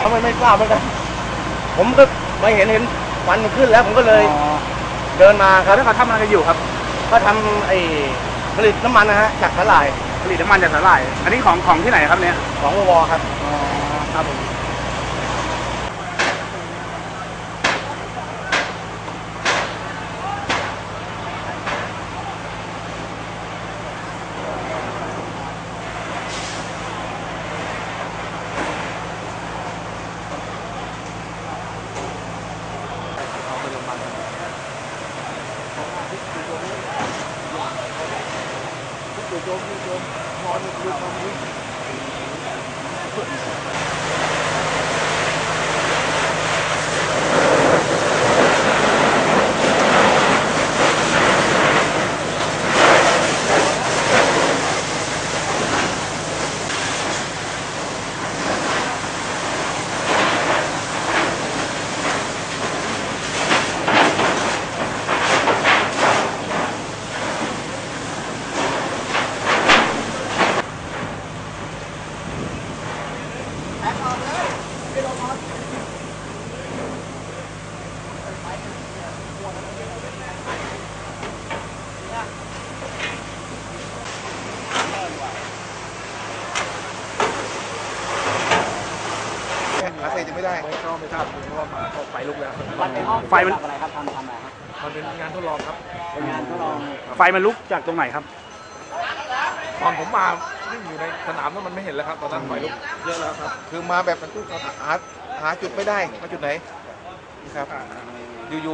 เขาไม่ไม่ทราบเหมือนกันผมก็ไม่เห็นเห็นควันมันขึ้นแล้วผมก็เลยอ๋อเดินมาครับแล้วเขาทำอะไรกันอยู่ครับ ก็ทำไอ้ผลิตน้ำมันนะฮะจากสาหร่ายผลิตน้ำมันจากสาหร่าย อันนี้ของของที่ไหนครับเนี่ยของววครับอ๋อครับผม doppelt und vorne drüber nicht. หาเศษจะไม่ได้ ไม่ก็ไม่ทราบเพราะว่ามาก็ไฟลุกแล้วมันเป็นห้องไฟมัน อะไรครับทำทำอะไรครับมันเป็นงานทดลองครับ เป็นงานทดลองไฟมันลุกจากตรงไหนครับ ตอนผมมา วิ่งอยู่ในสนามนั้นมันไม่เห็นแล้วครับตอนนั้นไฟลุกเยอะแล้วครับคือมาแบบหาหาจุดไม่ได้มาจุดไหนครับอยู่ๆ